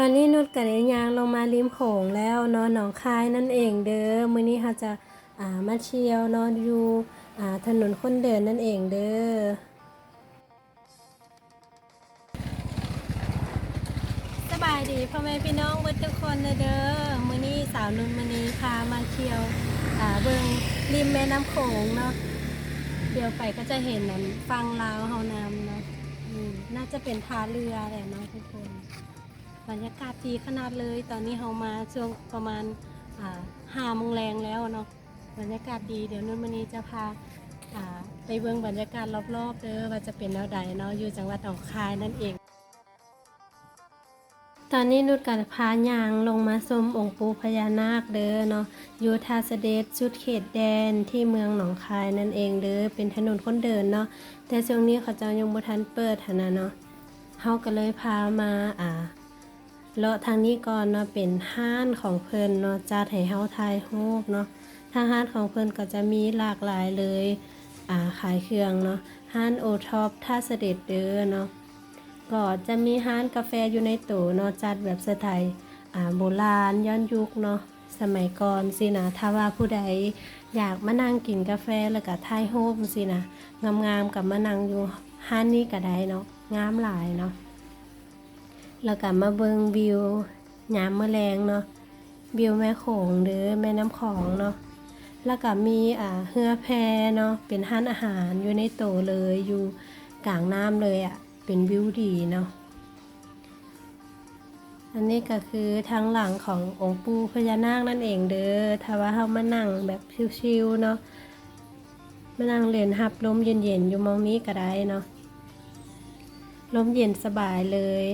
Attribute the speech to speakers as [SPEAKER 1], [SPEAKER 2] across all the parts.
[SPEAKER 1] ตอนนี้นุชกับเนยางลงมาริมโขงแล้วเนาะหนองคายนั่นเองเด้อมื้อนี้เราจะอ่ามาเที่ยวเนาะอยู่อ่าถนนคนเดินนั่นเองเด้อสบายดีพ่อแม่พี่น้องเบิดทุกคนนะเด้อมื้อนี้สาวนุ่นมื้อนี้พามาเที่ยวอ่าเบิ่งริมแม่น้ำโขงเนาะเดี๋ยวไปก็จะเห็นนั่นฟังลาวเฮานำเนาะอืมน่าจะเป็นท่าเรือแหละเนาะทุกคน บรรยากาศดีขนาดเลย ตอนนี้เรามาช่วงประมาณอ่าห้าโมงแรงแล้วเนาะบรรยากาศดีเดี๋ยวนุ่นวันนี้จะพาไปเบิ่งบรรยากาศรอบๆเด้อว่าจะเป็นแนวใดเนาะอยู่จังหวัดหนองคายนั่นเอง ตอนนี้นุชกับพายางลงมาชมองค์ปูพญานาคเด้อเนาะอยู่ทาเสเดชชุดเขตแดนที่เมืองหนองคายนั่นเองเด้อเป็นถนนคนเดินเนาะแต่ช่วงนี้เขาจะยังบ่ทันเปิดหั้นนะเนาะเฮาก็เลยพามาอ่า เลาะทางนี้ก่อนเนาะเป็นห้านของเพิ่นเนาะจัดให้เฮาทายรูปเนาะทางห้านของเพิ่นก็จะมีหลากหลายเลยอ่าขายเครื่องเนาะห้านโอท็อปท่าเสด็จเด้อเนาะก็จะมีห้านกาแฟอยู่ในตู้เนาะจัดแบบสไตล์อ่าโบราณย้อนยุคเนาะสมัยก่อนสินะถ้าว่าผู้ใดอยากมานั่งกินกาแฟแล้วก็ทายรูปสินะงามๆกับมานั่งอยู่ห้านนี้ก็ได้เนาะงามหลายเนาะ แล้วก็มาเบิงวิวยามแมลงเนาะวิวแม่โขงหรือแม่น้ำของเนาะแล้วก็มีอ่าเฮือแพเนาะเป็นห้านอาหารอยู่ในโตเลยอยู่กลางน้ำเลยอะ่ะเป็นวิวดีเนาะอันนี้ก็คือทางหลังขององค์ปู่พญานาคนั่นเองเด้อถ้าว่าเฮามานั่งแบบชิวๆเนาะมานั่งเล่นหับลมเย็นๆอยู่มองนี้ก็ได้เนาะลมเย็นสบายเลย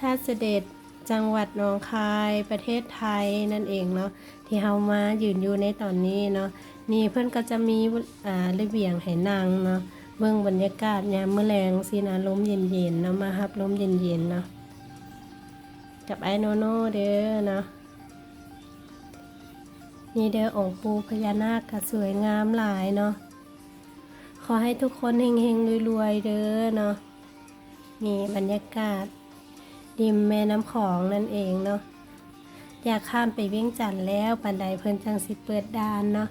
[SPEAKER 1] ท่าเสด็จจังหวัดหนองคายประเทศไทยนั่นเองเนาะที่เฮามายืนอยู่ในตอนนี้เนาะนี่เพื่อนก็จะมีอ่าระเบียงให้นั่งเนาะเบื้องบรรยากาศยามมื้อแลงสินะลมเย็นๆเนาะมาฮับลมเย็นๆเนาะกับไอโนโนเด้อเนาะนี่เด้อองค์ปูพญานาคก็สวยงามหลายเนาะขอให้ทุกคนเฮงๆรวยๆเด้อเนาะนี่บรรยากาศ ริมแม่น้ำของนั่นเองเนาะอยากข้ามไปเวียงจันทร์แล้วปันใดเพิ่นจังสิเปิดดานเนาะ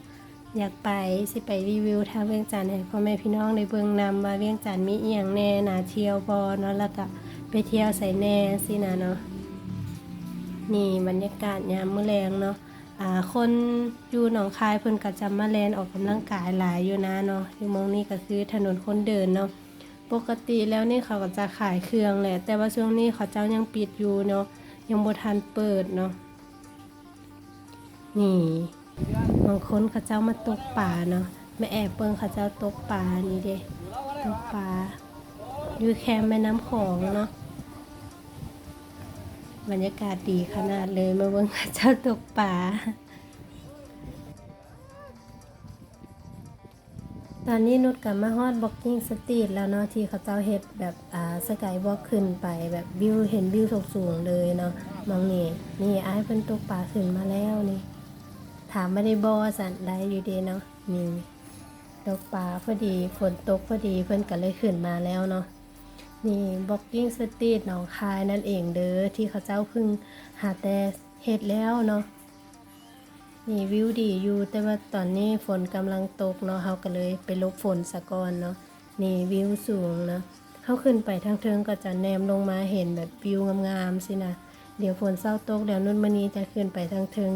[SPEAKER 1] อยากไปสิไปรีวิวทางเวียงจันทร์ให้พ่อแม่พี่น้องได้เบิ่งนำว่าเวียงจันทร์มีเอียงแน่นาเที่ยวบ่เนาะแล้วก็ไปเที่ยวใส่แน่สินะเนาะนี่บรรยากาศยามมื้อแลงเนาะอ่าคนอยู่หนองคายเพิ่นก็จะมาแลนออกกำลังกายหลายอยู่นะเนาะอยู่มองนี้ก็คือถนนคนเดินเนาะ ปกติแล้วนี่เขาก็จะขายเครื่องแหละ แต่ว่าช่วงนี้เขาเจ้ายังปิดอยู่เนาะยังบ่ทันเปิดเนาะนี่บางคนเขาเจ้ามาตกปลาเนาะแม่แอบเปิงเขาเจ้าตกปลานี่เด้ตกปลาอยู่แคมแม่น้ำของเนาะบรรยากาศดีขนาดเลยมาเบิ่งเขาเจ้าตกปลา ตอนนี้นุชกับมาฮอดบ็อกกิ้งสตรีทแล้วเนาะที่เขาเจ้าเฮ็ดแบบอ่าสกายบ็อกขึ้นไปแบบวิวเห็นวิวสูงๆเลยเนาะมองนี่นี่ไอ้ายเพิ่นตกปลาขึ้นมาแล้วนี่ ถามไม่ได้บอสันได้อยู่ดีเนาะนี่ตกปลาพอดีฝนตกพอดีเพิ่นก็เลยขึ้นมาแล้วเนาะนี่บ็อกกิ้งสตรีทหนองคายนั่นเองเด้อที่เขาเจ้าเพิ่งหาแต่เฮ็ดแล้วเนาะ นี่วิวดีอยู่แต่ว่าตอนนี้ฝนกำลังตกเนาะเฮาก็เลยไปลบฝนสะก่อนเนาะนี่วิวสูงเนาะเฮาขึ้นไปทางเทิงก็จะแนมลงมาเห็นแบบวิวงามๆสินะเดี๋ยวฝนเศร้าตกเดี๋ยวนุ่นมื้อนี้จะขึ้นไปทางเทิง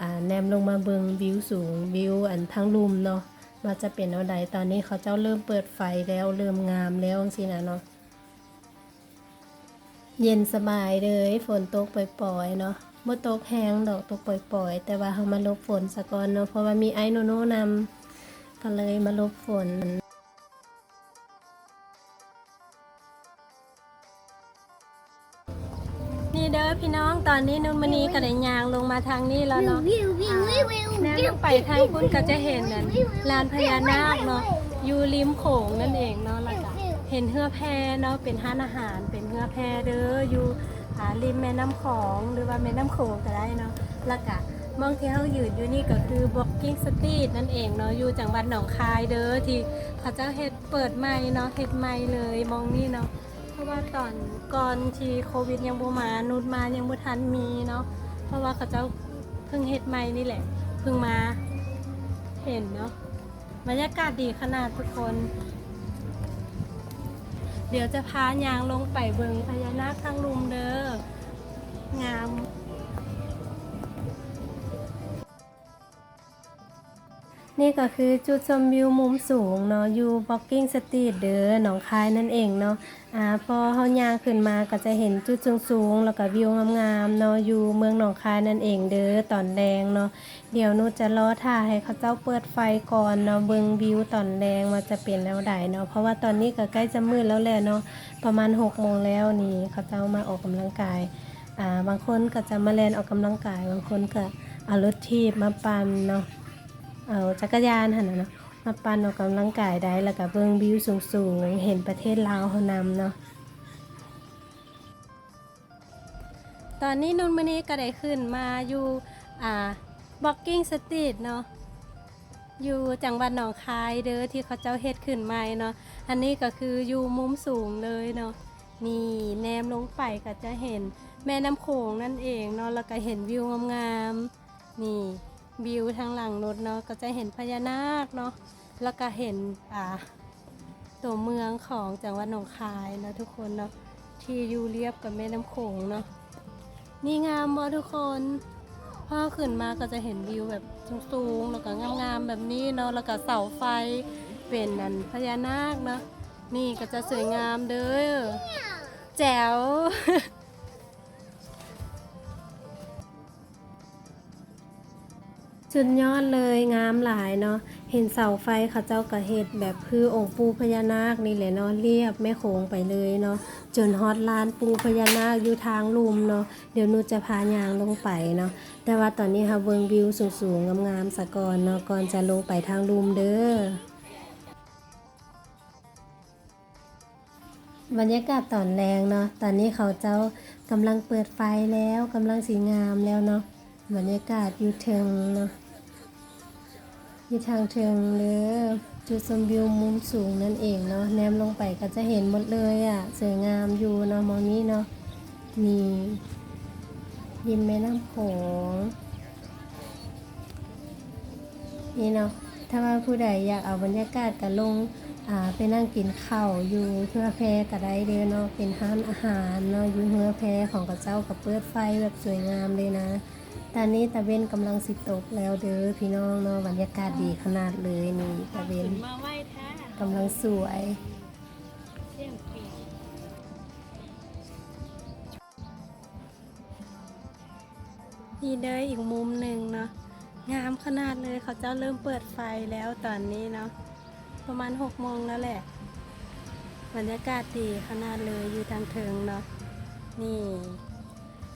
[SPEAKER 1] อ่าแนมลงมาเบิงวิวสูงวิวอันทางลุมเนาะว่าจะเป็นเอาใดตอนนี้เขาเจ้าเริ่มเปิดไฟแล้วเริ่มงามแล้วสินะเนาะเย็นสบายเลยฝนตกปล่อยๆเนาะ บ่ตกแห้งดอกตกปล่อยๆ แต่ว่าเฮามาลบฝนซะก่อนเนาะเพราะว่ามีไอโนโนนำก็เลยมาลบฝนนี่เด้อพี่น้องตอนนี้นุ่นมณีก็ได้ยางลงมาทางนี้แล้วเนาะแนมลงไปทางคุณก็จะเห็นนั่นลานพญานาคเนาะอยู่ริมโขงนั่นเองเนาะล้วก็เห็นเฮือแพเนาะเป็นห้านอาหารเป็นเฮือแพเด้ออยู่ อ่าริมแม่น้ำของหรือว่าแม่น้ำโขงก็ได้เนาะแล้วก็มองที่เฮายืนอยู่นี่ก็คือ Walking Street นั่นเองเนาะอยู่จังหวัดหนองคายเด้อที่เขาเจ้าเฮ็ดเปิดใหม่เนาะเฮ็ดใหม่เลยมองนี่เนาะคราะว่าตอนก่อนที่โควิดยังบ่มานุดมายังบ่ทันมีเนาะเพราะว่าเขาเจ้าเพิ่งเฮ็ดใหม่นี่แหละเพิ่งมาเห็นเนาะบรรยากาศดีขนาดทุกคน เดี๋ยวจะพายางลงไปเบิงพญานาคทั้งลุมเด้องาม นี่ก็คือจุดชมวิวมุมสูงเนาะอยู่บ็อกกิ้งสตรีทเด้อหนองคายนั่นเองเนาะอ่าพอเฮาย่างขึ้นมาก็จะเห็นจุดสูงๆแล้วก็วิวงามๆเนาะอยู่เมืองหนองคายนั่นเองเด้อตอนแดงเนาะเดี๋ยวนูจะรอท่าให้เขาเจ้าเปิดไฟก่อนเนาะเบิ่งวิวตอนแดงว่าจะเป็นแล้วใดเนาะเพราะว่าตอนนี้ก็ใกล้จะมืดแล้วแหละเนาะประมาณ6โมงแล้วนี่เขาเจ้ามาออกกำลังกายอ่าบางคนก็จะมาแล่นออกกำลังกาย บางคนก็เอารถทีบมาปั่นเนาะ เอาจักรยานหันนะเนาะมาปั่นออกกำลังกายได้แล้วก็เบิ่งวิวสูงๆ เห็นประเทศลาวเขานำเนาะตอนนี้นุ่นมณีก็ได้ขึ้นมาอยู่อ่าบ็อกกิ้งสตรีทเนาะอยู่จังหวัดหนองคายเด้อที่เขาเจ้าเฮ็ดขึ้นใหม่เนาะอันนี้ก็คืออยู่มุมสูงเลยเนาะนี่แนมลงไปก็จะเห็นแม่น้ำโขงนั่นเองเนาะแล้วก็เห็นวิวงามๆนี่ วิวทางหลังรถเนาะก็จะเห็นพญานาคเนาะแล้วก็เห็นอ่าตัวเมืองของจังหวัดหนองคายเนาะทุกคนเนาะที่อยู่เรียบกับแม่น้ำโขงเนาะนี่งามบ่ทุกคนพอขึ้นมาก็จะเห็นวิวแบบสูงๆแล้วก็งามๆแบบนี้เนาะแล้วก็เสาไฟเป็นนันพญานาคเนาะนี่ก็จะสวยงามเด้อแจ๋ว สุดยอดเลยงามหลายเนาะเห็นเสาไฟเขาเจ้ากระเห็ดแบบคือองค์ปูพญานาคนี่แหละเนาะเรียบแม่โขงไปเลยเนาะจนฮอตลานปูพญานาคอยู่ทางลุมเนาะเดี๋ยวนูจะพายางลงไปเนาะแต่ว่าตอนนี้ค่ะเบิงวิวสูงๆงามๆสะก่อนเนาะก่อนจะลงไปทางลุมเด้อบรรยากาศตอนแรงเนาะตอนนี้เขาเจ้ากำลังเปิดไฟแล้วกำลังสีงามแล้วเนาะ บรรยากาศอยู่เทิงเนาะอยู่ทางเทิงเลยจุดชมวิวมุมสูงนั่นเองเนาะแนมลงไปก็จะเห็นหมดเลยอะ่ะสวยงามอยู่เนาะมองนี้เนาะนี่ริมแม่น้ำโขงนี่เนาะถ้าว่าผู้ใดอยากเอาบรรยากาศก็ลงอ่าไปนั่งกินข้าวอยู่เพื่อแพก็ได้เด้อเนาะเป็นร้านอาหารเนาะอยู่เฮือแพของกระเจ้ากับเปิดไฟแบบสวยงามเลยนะ ตอนนี้ตะเวนกำลังสิตกแล้วเด้อพี่น้องเนาะบรรยากาศดีขนาดเลยนี่ตะเวน
[SPEAKER 2] มาไหว้แท้
[SPEAKER 1] กำลังสวย
[SPEAKER 2] เที่ยงปี
[SPEAKER 1] นี่เด้ออีกมุมหนึ่งเนาะงามขนาดเลยเขาเจ้าเริ่มเปิดไฟแล้วตอนนี้เนาะประมาณหกโมงแล้วแหละ บรรยากาศดีขนาดเลยอยู่ทางเทิงเนาะนี่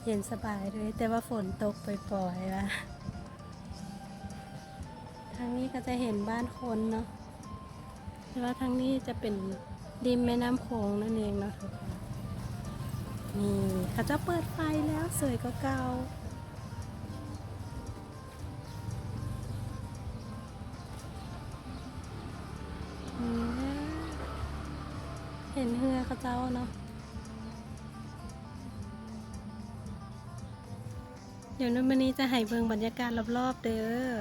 [SPEAKER 1] เย็นสบายเลย แต่ว่าฝนตกปล่อยๆว่ะทางนี้ก็จะเห็นบ้านคนเนาะแต่ว่าทางนี้จะเป็นริมแม่น้ำโขงนั่นเองเนาะทุกคนนี่เขาจะเปิดไฟแล้วสวยก็เก่าเห็นเฮือเขาเจ้าเนาะ เดี๋ยวนุ่นวันนี้จะให้เบิงบรรยากาศรอบๆเด้อ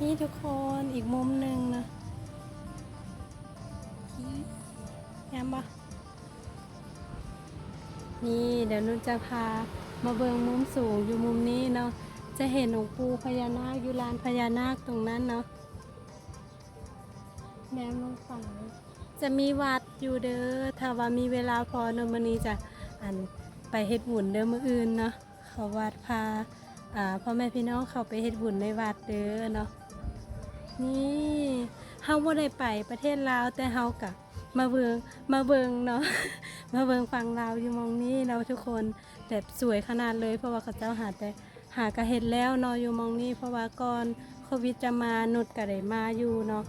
[SPEAKER 1] นี่ทุกคนอีกมุมหนึ่งนะยามปะนี่เดี๋ยวนุ่นจะพามาเบิงมุมสูงอยู่มุมนี้เนาะ จะเห็นหลวงปู่พญานาคอยู่ลานพญานาคตรงนั้นเนาะแนมลงไปจะมีวัดอยู่เด้อ ถ้าว่ามีเวลาพอนนวันนี้จะอัน ไปเฮ็ดบุญเด้อมื้ออื่นเนาะเขาวัดพาอ่าพ่อแม่พี่น้องเขาไปเฮ็ดบุญในวัดเด้อเนาะนี่เฮาบ่ได้ไปประเทศลาวแต่เฮากะมาเบิงมาเบิงเนาะมาเบิงฟังลาวอยู่มองนี้เนาะทุกคนแบบสวยขนาดเลยเพราะว่าเขาเจ้าหาแต่หากะเฮ็ดแล้วเนาะอยู่มองนี้ เพราะว่าก่อนโควิดจะมานุดก็ได้มาอยู่เนาะ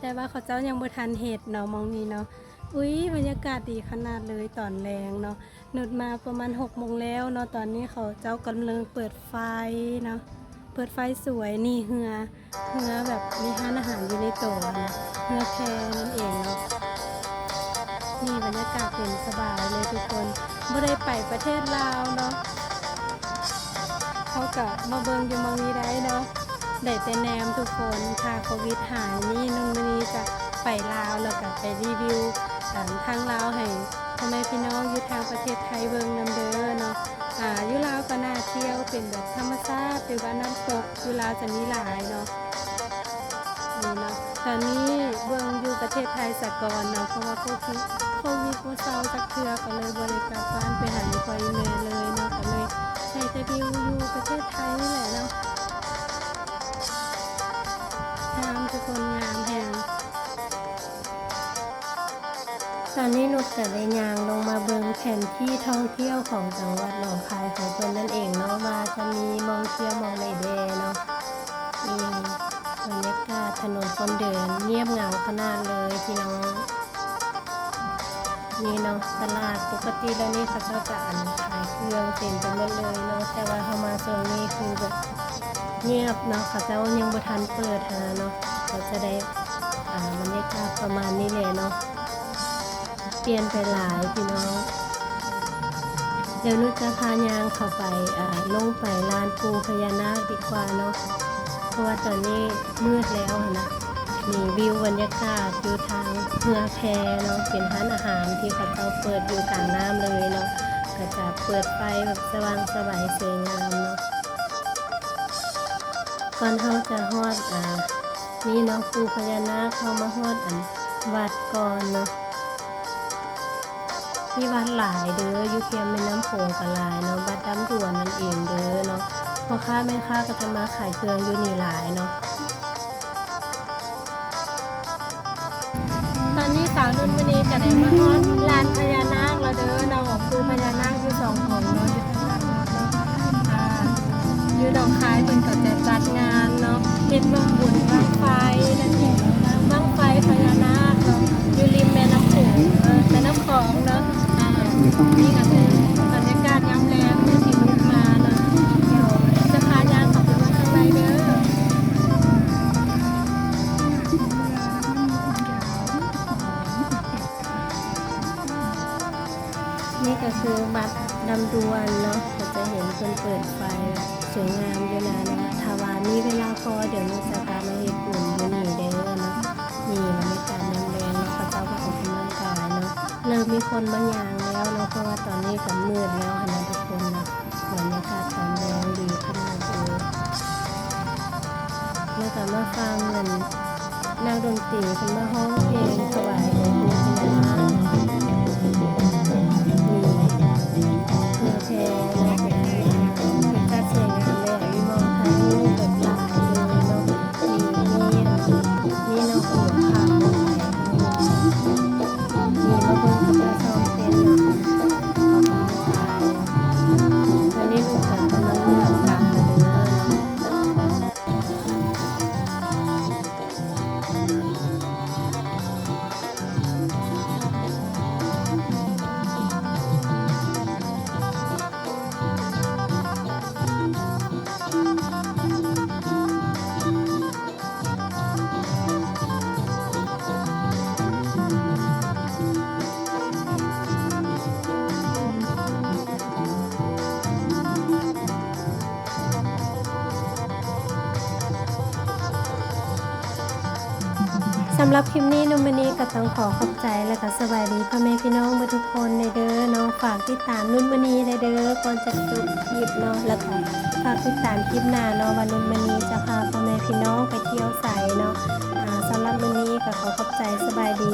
[SPEAKER 1] แต่ว่าเขาเจ้ายังบ่ทันเฮ็ดเนาะมองนี้เนาะ อุ้ยบรรยากาศดีขนาดเลยตอนแรงเนาะหนุดมาประมาณ6โมงแล้วเนาะตอนนี้เขาเจ้ากำลังเปิดไฟเนาะเปิดไฟสวยนี่เหือเหือแบบมีร้านอาหารอยู่ในโต๊ะนะเรือแพนั่นเองเนาะนี่บรรยากาศเป็นสบายเลยทุกคนบ่ได้ไปประเทศลาวเนาะเขากับมาเบิงอยู่มองนี้ได้เนาะได้แต่แนมทุกคนถ้าโควิดหายนี่นุ่นมณีจะไปลาวแล้วก็ไปรีวิว อ่าทางลาวให้พ่อแม่พี่น้องอยู่ทางประเทศไทยเบิงนำเด้อเนาะอ่าอยู่ลาวก็น่าเที่ยวเป็นแบบธรรมชาติหรือว่าน้ำตกอยู่ลาวจะมีหลายเนาะนี่เนาะตอนนี้เบื้องอยู่ประเทศไทยสะก่อนเนาะเพราะว่าโควิดโควิดว่าเศร้าจักเทือก็เลยบริกลับบ้านไปหาอยู่อยเมเลยเนาะก็เลยใช้แต่วิวอยู่ประเทศไทยนี่แหละเนาะงามทุกคนงาม ตอนนี้นุชกับได้ยางลงมาเบิงแผนที่ท่องเที่ยวของจังหวัดหนองคายของเพิ่นนั่นเองเนาะว่าจะมีมองเที่ยวมองในเดเนาะนี่บรรยากาศถนนคนเดินเงียบเหงาขนาดเลยพี่น้องนี่เนาะตลาดปกติแล้วนี่เขาก็จะอันขายเครื่องเต็มไปหมดเลยเนาะแต่ว่าเขามาโซนนี้คือแบบเงียบเนาะเขาเจ้ายังบ่ทันเปิดหาเนาะเราจะได้อ่าบรรยากาศประมาณนี้เลยเนาะ เปลี่ยนไปหลายพี่น้อง เดี๋ยวนุชจะพายางเข้าไปอ่าลงไปลานปูพญานาคดีกว่าเนาะเพราะว่าตอนนี้มืดแล้วนะมีวิวบรรยากาศอยู่ทางเรือแพเนาะเป็นร้านอาหารที่เขาเจ้าเปิดอยู่กลางน้ำเลยเนาะก็จะเปิดไฟแบบสว่างสบายสวยงามเนาะก่อนเขาจะฮอดอ่านี่เนาะปูพญานาคเขามาฮอดอันวัดก่อนเนาะ ที่วัดหลายเด้ออยู่เทียมแม่น้ำโขงกะหลายเนาะวัดดำด่วนนั่นเองเด้อเนาะพ่อค้าแม่ค้าก็จะมาขายเครื่องอยู่นี่หลายเนาะตอนนี้สาวนุ่นวันนี้ก็ได้มาฮอดลานพย นี่ก็คือบัตรดำดวนเนาะก็จะเห็นเพิ่นเปิดไฟสวยงามอยู่นะนะถ้าวามีเวลาพอเดี๋ยวนุจะพามาเฮ็ดบุญอยู่นี่เด้อเนาะนี่บรรยากาศยามแรงเนาะเขาเจ้าก็ออกกำลังกายเนาะเริ่มมีคนมาอย่างแล้วเนาะเพราะว่าตอนนี้ก็มืดแล้วนะทุกคนนะบรรยากาศตอนแรงดีขนาดเลยแล้วก็มาฟังเงินนักดนตรีเพิ่นมาห้องเพลงถวายองค์ปู่พญานาำหรับคลิปนี้นุมนีก็ต้องขอขอบใจและก็สวัสดีพ่อแม่พี่น้องทุกคนในเด้อเนาะฝากติดตามนุ่นมณีในเด้อก่อนจะจบคลิปเนาะแล้วก็ฝากติดตามคลิปหน้าเนาะว่านุ่นมณีจะพาพ่อแม่พี่น้องไปเที่ยวใสเนาะสำหรับวันนี้ก็ขอขอบใจสบายดี